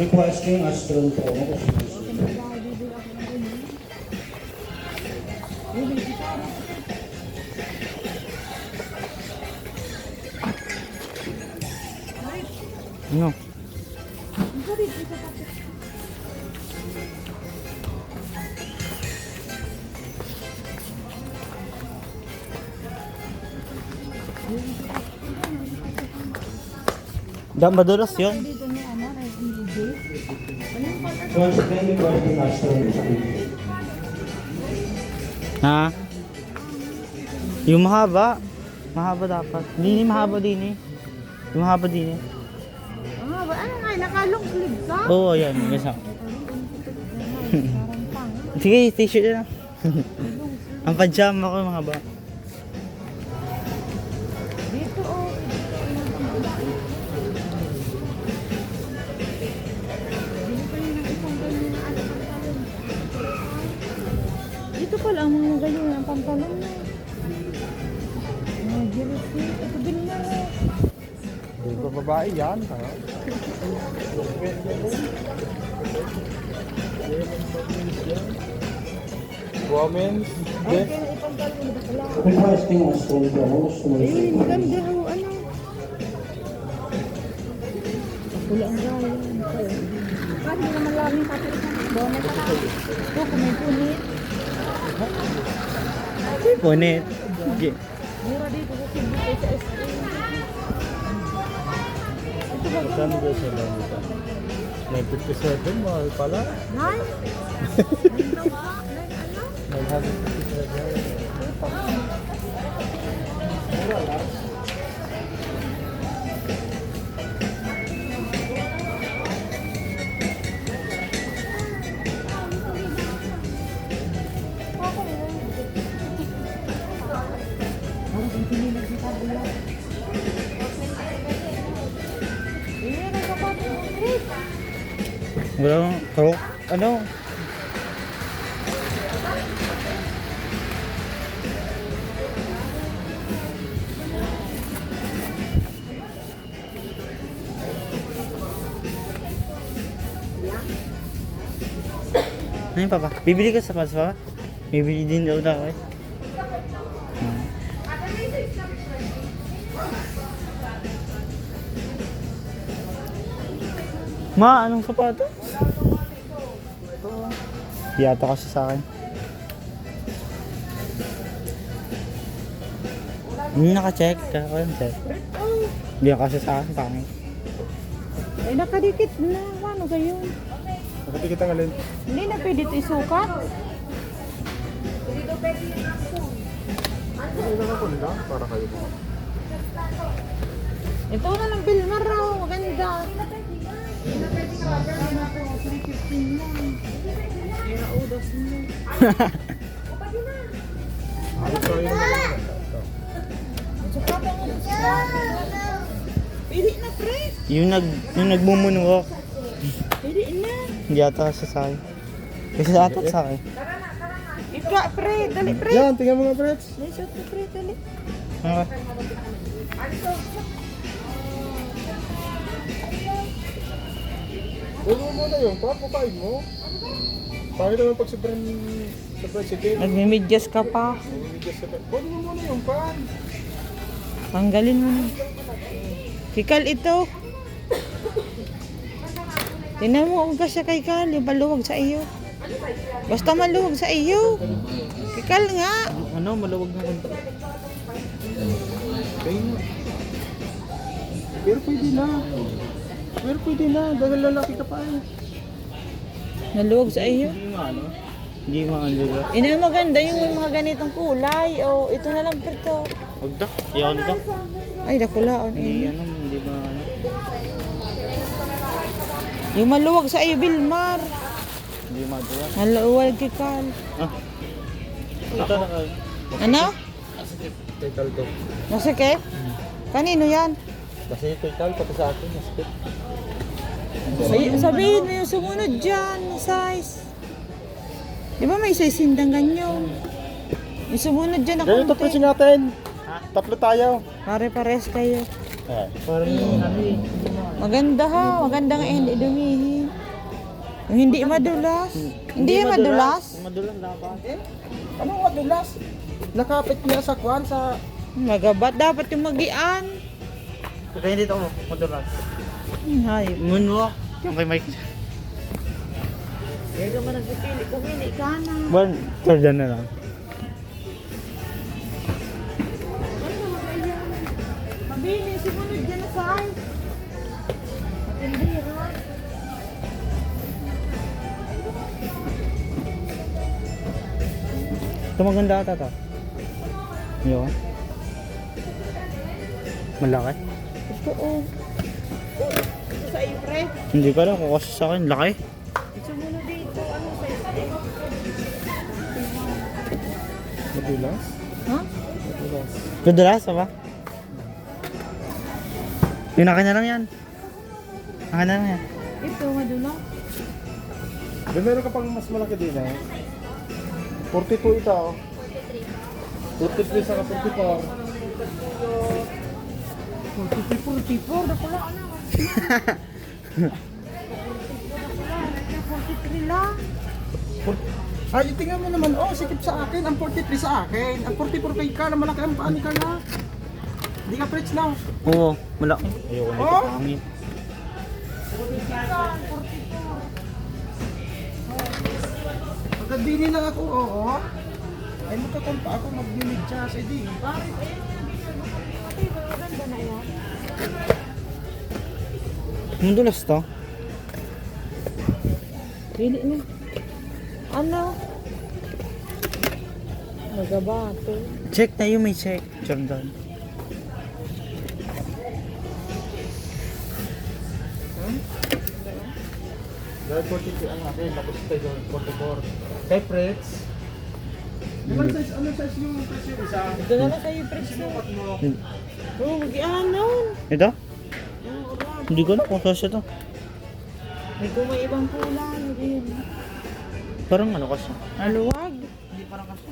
Requesting Astron po. Ano? Da, madulas yun. Dito ni ano, right ED. Once again, requesting Astron please. Ha? Yung mahaba. Mahaba dapat. Hindi ni mahaba din eh. Yung mahaba din eh. Ah, ba- ano nga, nakalong clip ka? Oo, yan. Isa. Parang pang. Sige, t-shirt na lang. Ang pajama ko mahaba. Pala ang mga ganyan ang pantalon mo. Mga jersey. Ito din na. Hindi ba babae yan? Ha? Women's Ay, kaya ipantalon mo pala. Requesting Astron po. Eh, maganda ho, ano? Pula ang. Bakit hindi naman laging kapit na? Bonnet pa lang. Ito, kung punit. Bonnet. Sige. Mura dito sa Cebu kay sa SA. Ito ba? Saan ba siya lang ito? 957, mahal pala. Nine? Nine daw ba? Nine Wala karok. Ano? Ano yun, Papa? Bibili ka sa pas, Papa? Bibili din daw na ako eh. Ma, anong sapatos? Yata kasi sa akin. Hindi naka-check. Ako yung check. Hindi kasi sa akin, pangit. Eh, nakadikit na. Ano kayo? Nakati kita ng alin. Hindi na pwede ito isukat. Ano na ako nila? Para kayo mo. Ito na ng Bilmar raw. Maganda. Naudas mo. Ayos kayo naman. Pili na, pre. yung nag yung nagmumunwalk. Pili na. Hindi kasi sa akin. Kasi sa atat sa akin. Ika, pre. Dali, pre. Yan, tingnan mo nga, Freds. Dali, shot pre. Dali. Okay. Huwag mo muna yung pa, pukain mo. Pangit naman pag sobrang sobrang sikip. Nagmimidyas ka pa. Huwag mo muna yung pan. Tanggalin mo na. Kikal ito. Tingnan mo, huwag ka siya kay Kal. Yung maluwag sa iyo. Basta maluwag sa iyo. Kikal nga. Ano, maluwag na. Kaya na. Pero pwede na. Pero pwede na. Dahil lalaki ka pa eh. Naluwag sa iyo. Hindi mo ano? Hindi mo ano. Ina maganda yung mga ganitong kulay. O, ito na lang perto. Huwag da. Iyan da. Ay, dakulaon. Hindi ano, hindi ba ano. Yung maluwag sa iyo, Bilmar. Hindi madura. Maluwag kikal. Ah. Ito na kayo. Ano? Kay Kaldo. Masikip? Kanino yan? Kasi Kal, pati sa akin, naskip. Say, sabihin mo yung sumunod dyan, size. Di ba may size hindang ganyan? Yung sumunod dyan na Ganito konti. pricing natin. Tatlo tayo. Pare-pares kayo. Parang eh. Maganda ha, maganda nga eh, hindi dumihi. Yung hindi madulas. Hindi madulas. Madulas dapat. Eh, ano madulas? Nakapit niya sa kwan sa... Magabat dapat yung magian. Kaya dito mo, madulas. Hay. Moonwalk. Okay, Mike. Kaya ka ba nagpipili? Pumili ka na. Bon, dyan na lang. Mabini, simunod dyan na saan. Hindi, ha? Ito maganda ata to. Yun. Malaki. Ito, oh. Ito sa iyo, pre. Hindi pa rin kung kasi sa akin. Laki. Sumunod dito. Ano sa iyo? Madulas? Ha? Madulas. Madulas ba? Yung akin na lang yan. Akin na lang yan. Ito, madula. May meron ka pang mas malaki din eh. 42 ito. oh. 43 sa 44. 44, 44. Nakula ka na. 43 lang. Ay, tingnan mo naman, oh, sikip sa akin. Ang 43 sa akin. Ang 44 kay ka, na malaki ang paano ka na. Hindi ka preach lang. Oo, malaki. Ayoko na Oh! pangit. Pagkadini lang ako, oo. Ay, matatampa ako mag-unit siya sa di. Madulas to. Pili na. Ano? Magabato. Check na yung may check. Jordan. Dahil 43 ang akin, tapos tayo 44. Kay Fritz. Ano size, ano size yung presyo isa? Ito na lang sa'yo, Prince. Oh, mag-ianon. Ito? Hindi ko na kung saan to. May kung may ibang kulay. Rin. Parang ano kasi. Aluwag. Hindi parang kasi.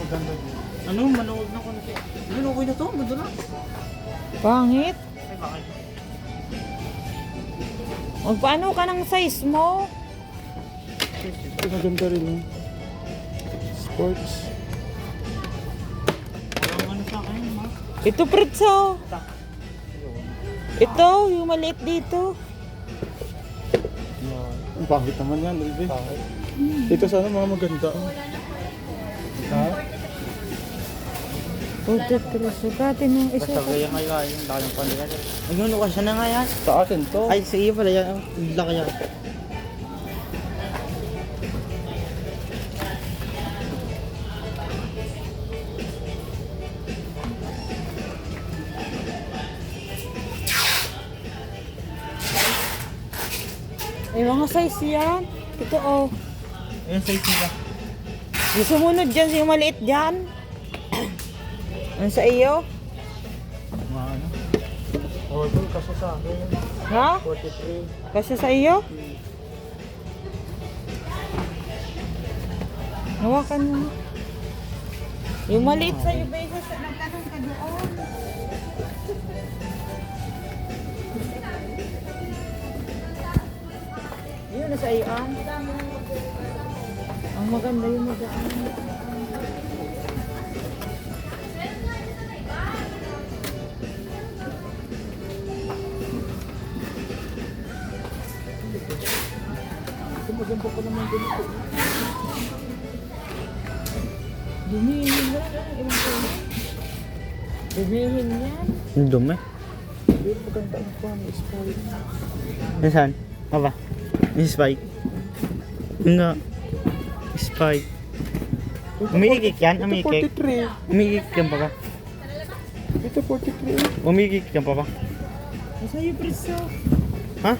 Maganda din. Ano? Manood na ko na siya. Ano, okay na to? Madulas. Pangit. Ay, bakit? Magpaano ka ng size mo? Ito maganda rin. eh. Sports. Ito, Pritso. Ito, yung maliit dito. Ang pangit naman yan, Elvi. Ito sana mga maganda. Ha? Puto, pero sukatin yung isa. Basta kaya kayo ay yung dalang pandigan. Ayun, kasi na nga yan. Sa akin to. Ay, sige pala yan. Oh, Laki yan. Mga size yan. Ito, oh. Ayun, sa isa. Yung sumunod dyan, yung maliit dyan. Ano sa iyo? Ano? Oh, ito kasi sa akin. Ha? 43. Kasi sa iyo? Hawakan mo. Yung maliit sa iyo, ba isa sa Yun, nasa iyo, ah. Ang maganda yung magaan. Ito maganda pa naman ganito. Dumihin na lang, ibang kulay. Dumihin yan. Dumi. Pero maganda ang pan, spike. Nasaan? Aba? Yung spike? Nga. Spike. Umiikik yan? Ito Umiikik? 43. Umiikik yan pa ba? Ito 43. Umiikik yan pa ba? Nasa iyo, preso. Ha?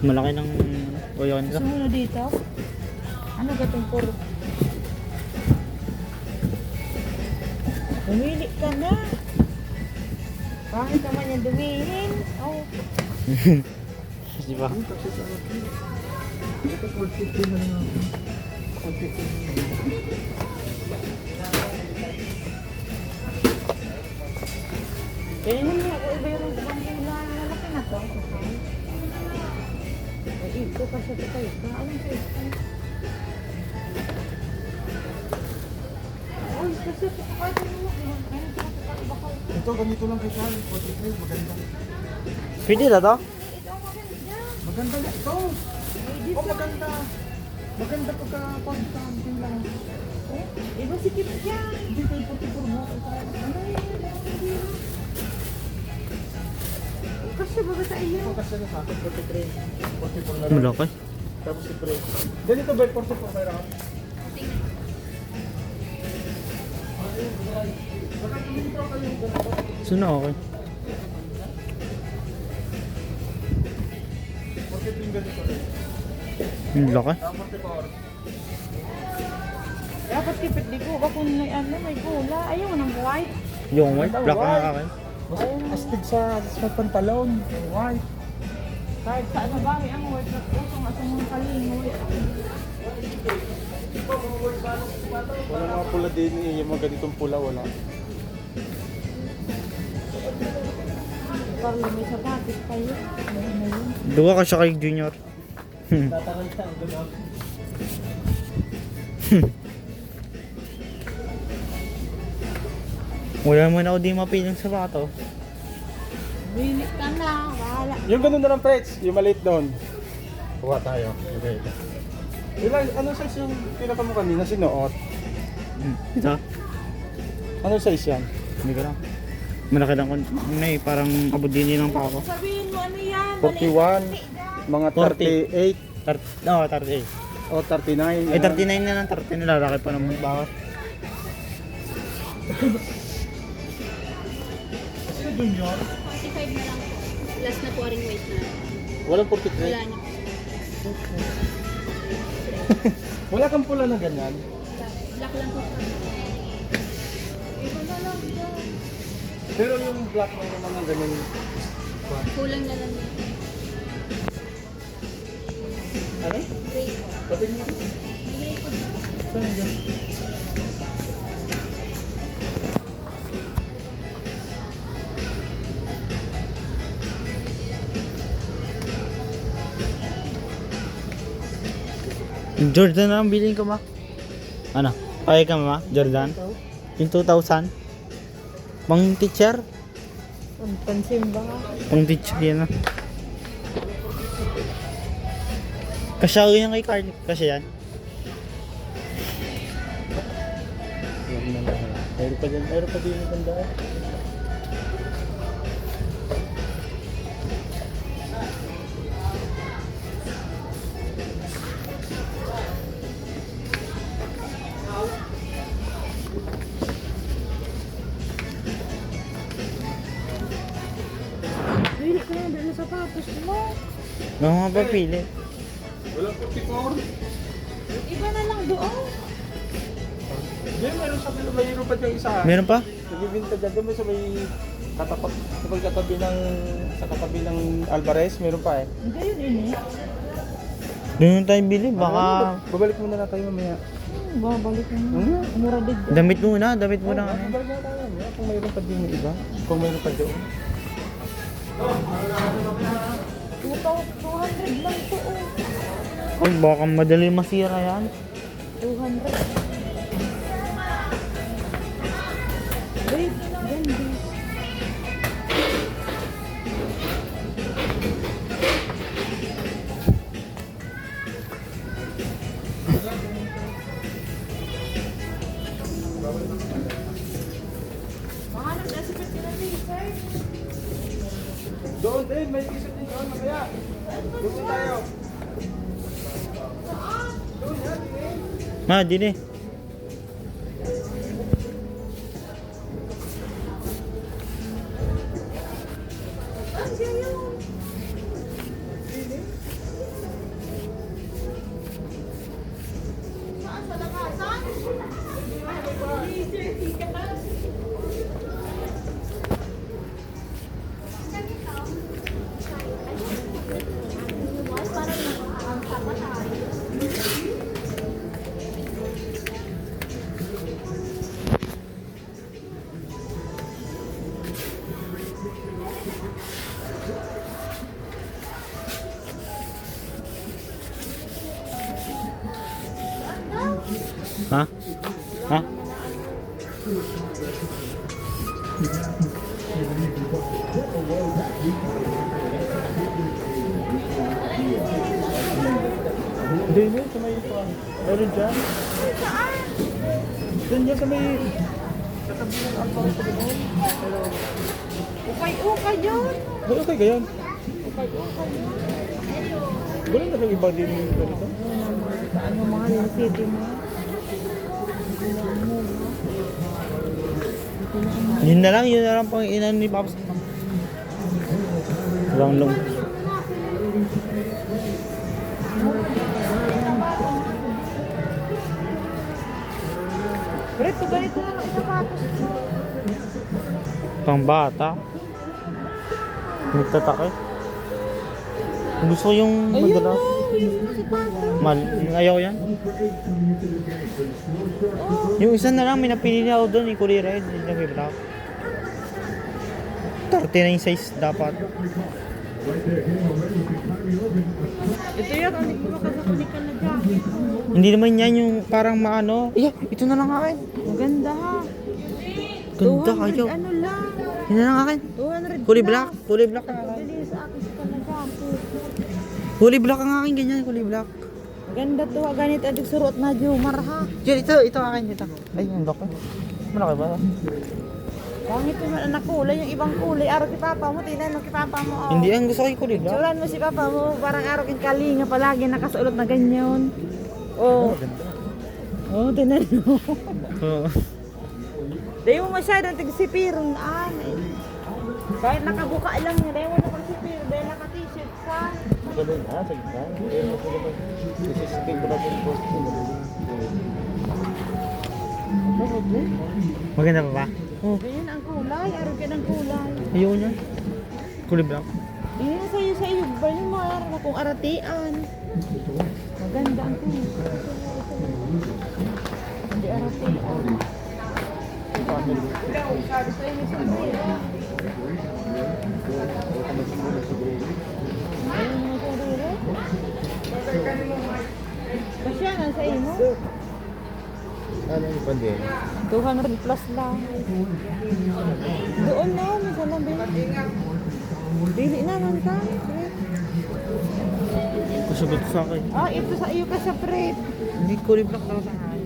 Malaki ng oyo nito. Gusto dito? Ano ka itong puro? Pumili ka na. Bakit naman yung dumihin? Oh. Di ba? Ito, 450 na lang. Kaya naman ako iba yung ibang hula. Malaki na to. Ito pa siya ito. Anong sa ito? Ay, kasi ito. Ay, ito. Ano ito, ganito lang kay Carl. 43, maganda. Pwede na to? Maganda na ito. Oh, maganda. Maganda pagka pagka lang. Iba si Kip yan. Hindi ko yung 44 mo. Ano yan? Kasi baga sa iyo. Kasi na sa akin, 43. 44 na lang. Malaki. Tapos si Pre. Ganito ba yung 44 kay Rakap? Sino okay? 43 yung laki. 44. Dapat kipit di ko. Kung may ano, may gula. Ayaw ng white. Yung white, black ang akin. Mas astig sa, sa pantalon. White. Kahit sa ano ba, may ang white na usong at mga kalingoy. Wala mga pula din eh. Yung mga ganitong pula, wala. Parang may pa yun. Ano? Duwa ka siya kay Junior. Tatangan siya ang gano'n. Wala naman ako di mapiling sapato. Bili ka na. Wala. Yung ganun na lang, Prets. Yung maliit doon. Kuha tayo. Okay. Ilan, anong size yung pinaka mo kanina? Sinuot? Hmm. Ito? Anong size yan? Hindi ko lang. Malaki lang ko. Eh, parang abot din lang pa ako. Sabihin mo ano yan. 41, mga 38, Tar no, 38. o 39. Eh, 39 na lang. 39 na lalaki pa naman. Bakit? Sino junior? 45 na lang po. Last na po ring weight na. Walang 43. Wala na. Wala kang pula na ganyan. Black lang po. Pero yung black mo naman ng ganyan. Kulang na lang yun. Ano? Gray. Sabi niyo. Gray. Saan? Jordan na lang bilhin ko ma. Ano? Kaya ka ma? Jordan? Yung 2,000? Pang teacher? Ang pansimba. Pang teacher yan ah. Kasya yan kay Carl. Kasya yan. Meron pa dyan. Meron pa din yung banda. Mga mga papili. Wala 44. Iba na lang doon. Hindi, meron sa may pa dyan isa. Meron pa? Nagbibinta dyan. Doon sa may katapat, sa may katabi ng, sa katabi ng Alvarez, meron pa eh. Hindi yun ini. Doon tayo bili. Baka Ano, babalik muna na tayo mamaya. Hmm, babalik na. Hmm? Mura din damit muna. Damit muna. Oh, babalik na tayo mamaya kung mayroon pa din yung iba. Kung mayroon pa doon. 200 lang to. oh. Ay, baka madali masira yan. 200. Wait, Ma, dini. Ha? Ha? Hindi, hindi. Sa may... Meron dyan. Dyan dyan sa may... Ukay-ukay yun. Wala okay ganyan. Wala na bang iba din yung ganito? Ano mahal yung city mo? Yun na lang, yun na lang pang inan ni Pops. Long. Pero ito ganito na lang isapatos mo. Pang bata. Nagtataka. Gusto ko yung madala. Mal, yung ayaw yan. Yung isa na lang, may napili na ako doon, yung kulay red, yung may black. 39 size dapat. Ito yan, ano ko makakakunik ka na jacket. Hindi naman yan yung parang maano. Iya, ito na lang akin. Maganda ha. Ganda 200 kayo. ano lang. Yun na lang akin. 200 Kulay black. Kulay black Kulay black ang akin, ganyan, kulay black. Ganda to ha. Ganito ang surot na Jumar ha. Diyan, ito, ito akin, ito. Ay, ang laki. Malaki ba? Pangit naman anak kulay. Yung ibang kulay. Araw kay papa mo. Tingnan mo kay papa mo. Oh. Hindi, ang gusto ko yung kulay black. Tsuran mo si papa mo. Parang araw kay kalinga palagi nakasulot na ganyan. Oh. Oh, tinan mo. Oo. Dahil mo masyadong tigsipirong aan eh. Kahit nakabuka lang dahil mo nakasipir, dahil naka-t-shirt ka. Maganda yun, ha? Sa gitna. Ayun, ko natin yung post ko. Maganda pa ba? Oh. Ganyan ang kulay, araw ka ng kulay. Ayoko niya. Kulay black. Yan sa iyo sa iyo, ba yung mga araw na kung aratian. Maganda ang kulay. Hindi aratian. Ikaw, sabi sa sombrero. Ayun Kasya nga sa iyo mo. Ano yung pandin? 200 plus lang. Doon na, may salamin. Dili naman ka. Kusagot sa akin. Ah, ito sa iyo ka sa prep. Hindi kulay black na sa akin.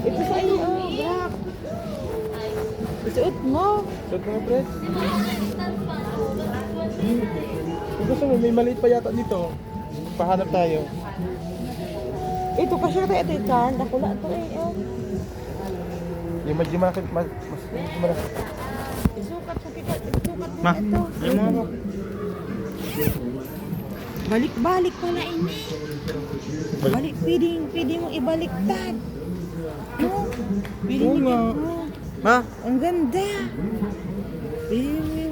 Ito sa iyo, oh, black. Isuot mo. Suot mga pre. Gusto mo, may maliit pa yata dito. Pahanap tayo. Ito kasi ito, ito, ito. Nakula to eh. Oh. Yung medyo malaki, mas, mas medyo malaki. Isukat sa kita. Isukat mo Ma, ito. yung mga ba? Balik-balik pala ini. Balik, pwedeng, pwede mong ibaliktad. No? Pwede Oo mo nga. Ma, Ang ganda. Pwede mo mo